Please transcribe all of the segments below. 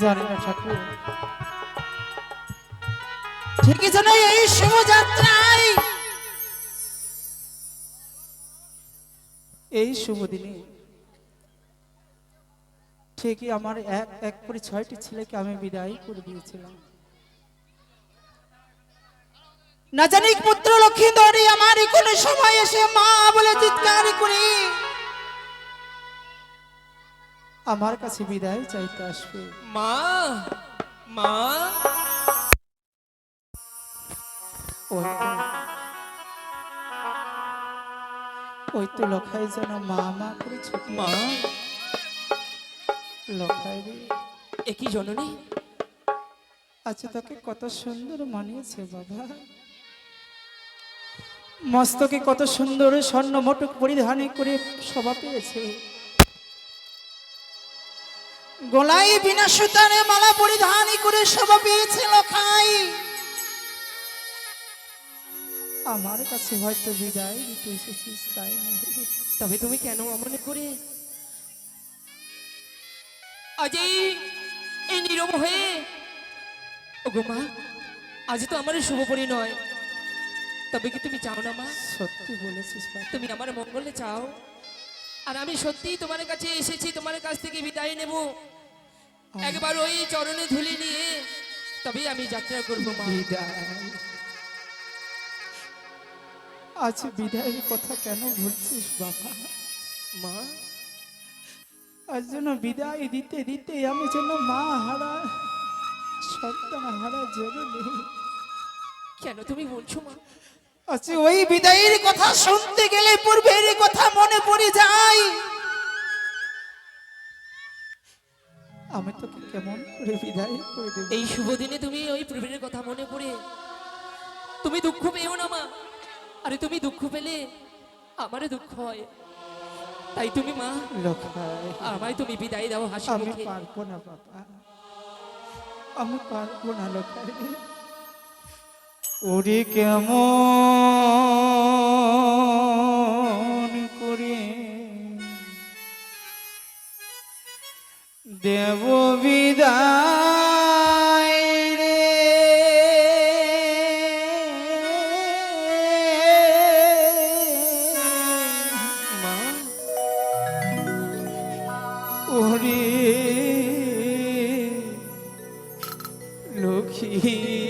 জানি না ঠাকুর ঠিকই যেন এই শুভযাত্রায়? এই শুভ দিনে ঠিকই আমার এক এক করে ছয়টি ছেলেকে আমি বিদায় করে দিয়েছিলাম। না জানি পুত্র লক্ষ্মী ধরে আমার কোন সময় এসে মা বলে চিৎকার করে আমার কাছে বিদায় চাইতে আসবে। মা মা। ওই তো ওই তো লখাই যেন মা মা করে মা। লখাই রে। একই জননী? আচ্ছা তোকে কত সুন্দর মানিয়েছে বাবা। মস্তকে কত সুন্দর স্বর্ণ মটক পরিধান করে শোভা পেয়েছে। গলায় বিনা সুতারে মালা পরিধান করে শোভা পেয়েছে লখাই আমার কাছে হয়তো বিদায় দিতে এসেছিস তাই না? তবে তুমি কেন অমন করে? আজ এই নীরব হয়ে ওগো মা আজ তো আমার শুভ পরিণয় তবে কি তুমি চাও না মা? সত্যি বলেছিস তুমি আমার মঙ্গলে চাও। আর আমি সত্যি তোমার কাছে এসেছি তোমার কাছ থেকে বিদায় নেব। একবার ওই চরণে ধুলি নিয়ে তবে আমি যাত্রা করব বিদায়। আজ বিদায়ের কথা কেন বলছিস বাবা? মা? আজ যেন বিদায় দিতে দিতে আমি যেন মা হারা সন্তান হারা জরুরি কেন তুমি বলছো মা? আজ ওই বিদায়ের কথা শুনতে গেলে পূর্বের কথা মনে পড়ে যায়। আমি তোকে কেমন করে বিদায় করে দেব? এই শুভ দিনে তুমি ওই প্রবীণের কথা মনে পড়ে তুমি দুঃখ পেও না মা। আরে তুমি দুঃখ পেলে আমারও দুঃখ হয়। তাই তুমি মা লোকায় আমায় তুমি বিদায় দাও হাসি আমি মুখে। পারব না বাবা। আমি পারব না লোকায় ওরে কেমন দেব বিদায় রে। ওরে লক্ষিন্দ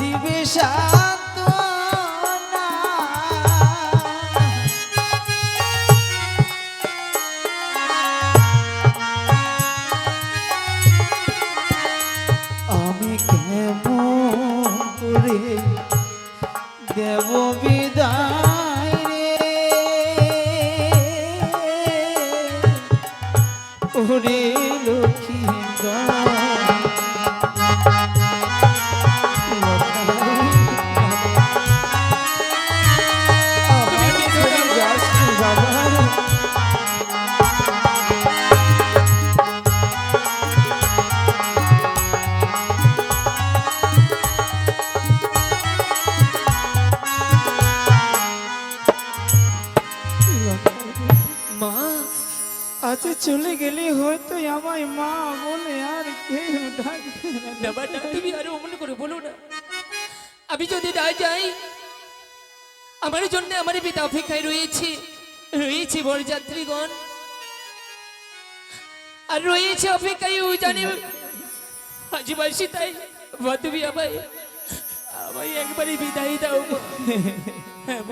দিবে শান্ত কাছে চলে গেলে হয়তো আমায় মা বলে আর কেউ ডাকবে। তুমি আরও অমন করে বলো না। আমি যদি না যাই, আমার জন্য আমার পিতা অপেক্ষায় রয়েছে রয়েছে বরযাত্রীগণ। আর রয়েছে অপেক্ষায় ও জানি জানে আজবাসী তাই মা, তুমি আমায় আমায় একবারই বিদায় দাও হ্যাঁ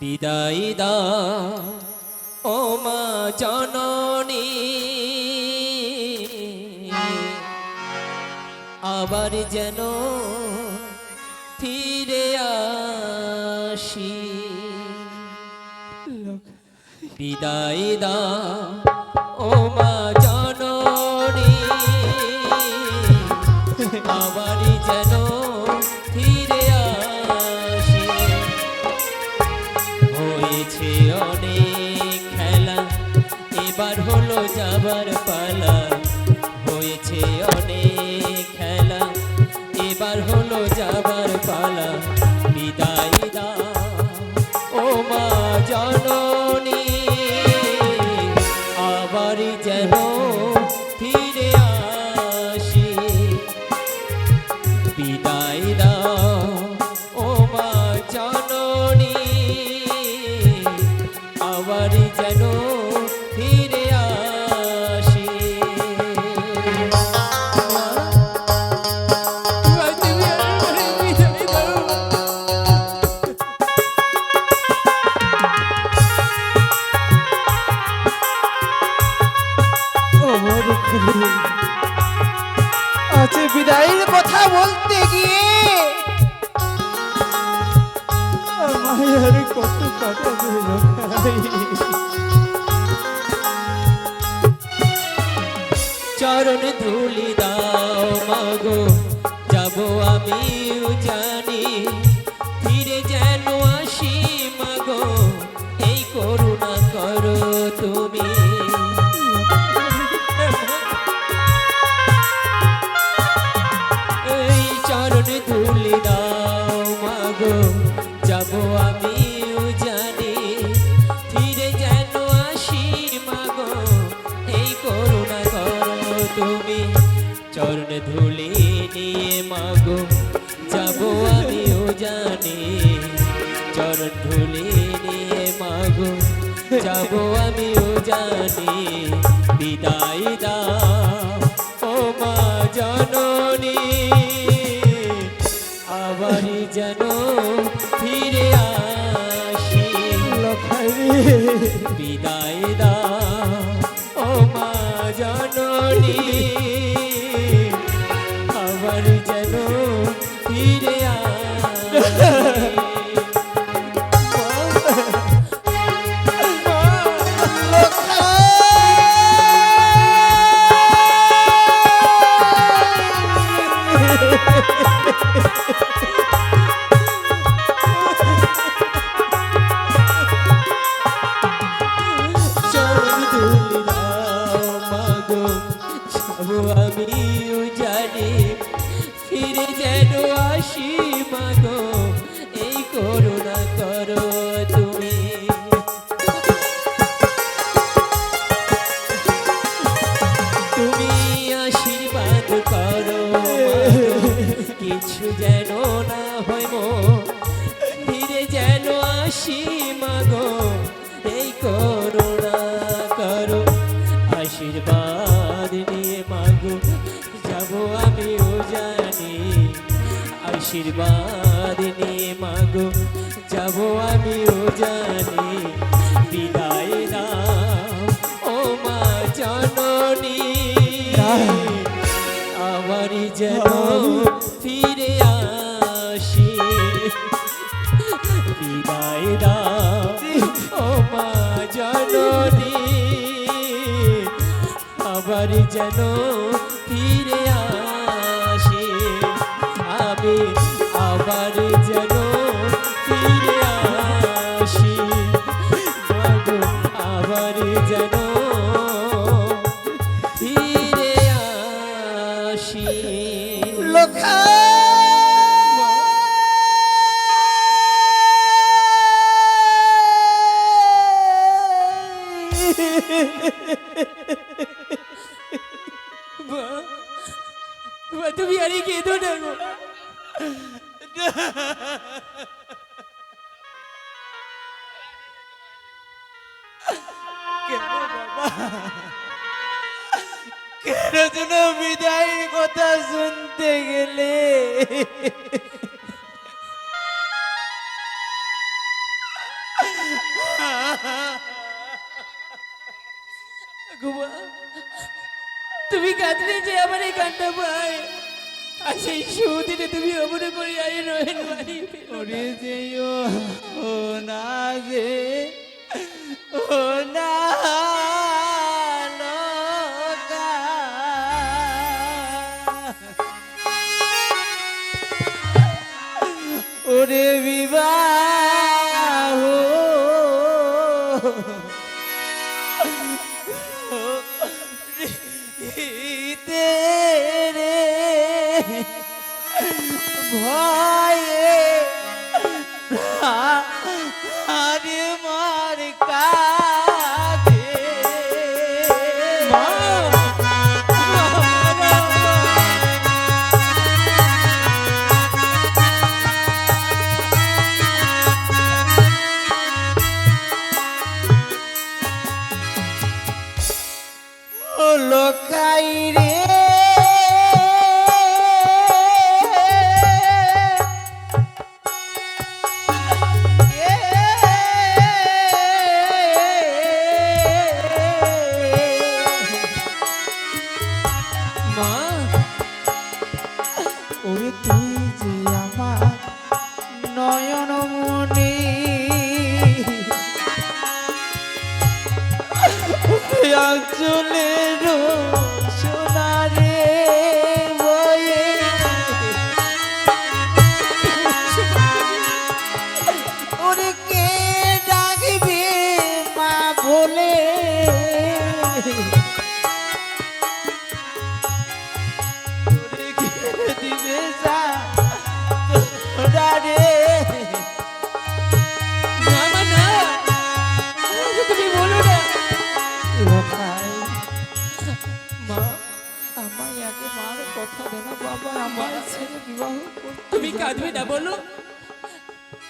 বিদায় দা। ও মা জননী। আবার যেন ফিরে আসি। বিদায় দা। বলতে গিয়ে চরণ ধুলি দাও মাগো যাব আমি যাব আমিও জানি চরণ ধুলি নিয়ে মাগো। যাব আমিও জানি বিদায় দাও ও মা জননী আবার যেন ফিরে আসি। বিদায় দাও ও মা জননী মাগো যাব আমিও জানি। ফিরে যেন আসি মাগো এই করো আশীর্বাদ নিয়ে মাগো, যাব আমিও জানি, বিদায় দাও ও মা জননী। আবার যেন ফিরে আসি। বিদায় দাও ও মা জননী। আবার যেন শুনতে গেলে। তুমি কাঁদলে যে আমার এই কান্না পায়। আর সেই সুদিনে তুমি অমন করে আই রহেন বাড়ি ফেলো না। ওরে যেও ও না গে, ও না। ওরে বিবাহ। ভয়ে আরে মার কাঁদে ও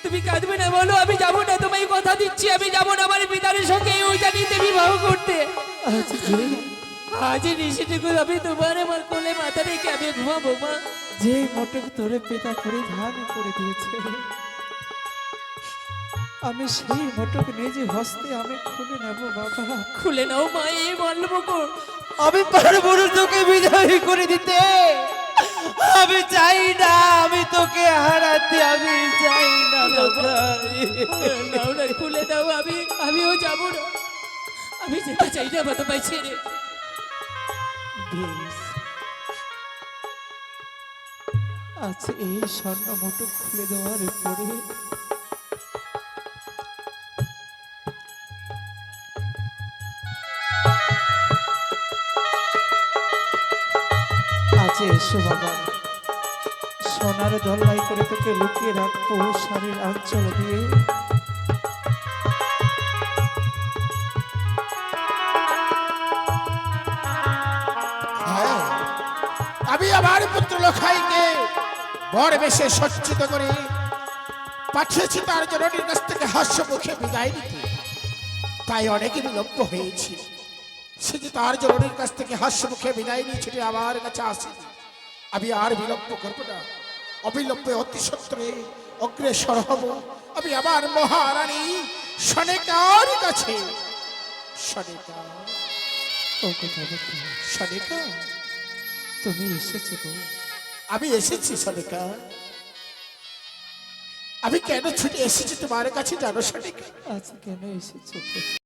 তুমি কাঁদবে না বলো আমি যাব না তোমায় কথা দিচ্ছি আমি যাব না আমার পিতারের সঙ্গে এই ওইটা নিতে বিবাহ করতে। আজ যে আমি তোমার আমার কোলে মাথা রেখে আমি ঘুমাবো মা। যে মোটক তোরে পিতা পরিধান করে দিয়েছে। আমি সেই মোটক নিজে হস্তে আমি খুলে নেব বাবা। খুলে নাও মা এই আমি পারব না তোকে বিদায় করে দিতে। আমি চাই না আমি তোকে হারাতে লোকাই নাও খুলে দাও, আমি, আমিও যাব না। আমি যেতে চাই না ছেড়ে। আচ্ছা এই স্বর্ণ মোটু খুলে দেওয়ার পরে এসো বাবা। সোনার দল্লাই করে তোকে লুকিয়ে রাখব শাড়ির আঞ্চল দিয়ে। হ্যাঁ, পাঠিয়েছি তার জননীর কাছ থেকে হাস্য মুখে বিদায় তাই সে যে তার জননীর কাছ থেকে হাস্য মুখে বিদায় কাছে আমি আর বিলম্ব করব না। অবিলম্বে অতি সত্তরে অগ্রেসর হব। আমি আমার মহারানী সনেকার কাছে। সনেকা সনেকা তুমি এসেছ গো। আমি এসেছি সনিকা আমি কেন ছুটে এসেছি তোমার কাছে জানো সনিকা আজ কেন এসেছ?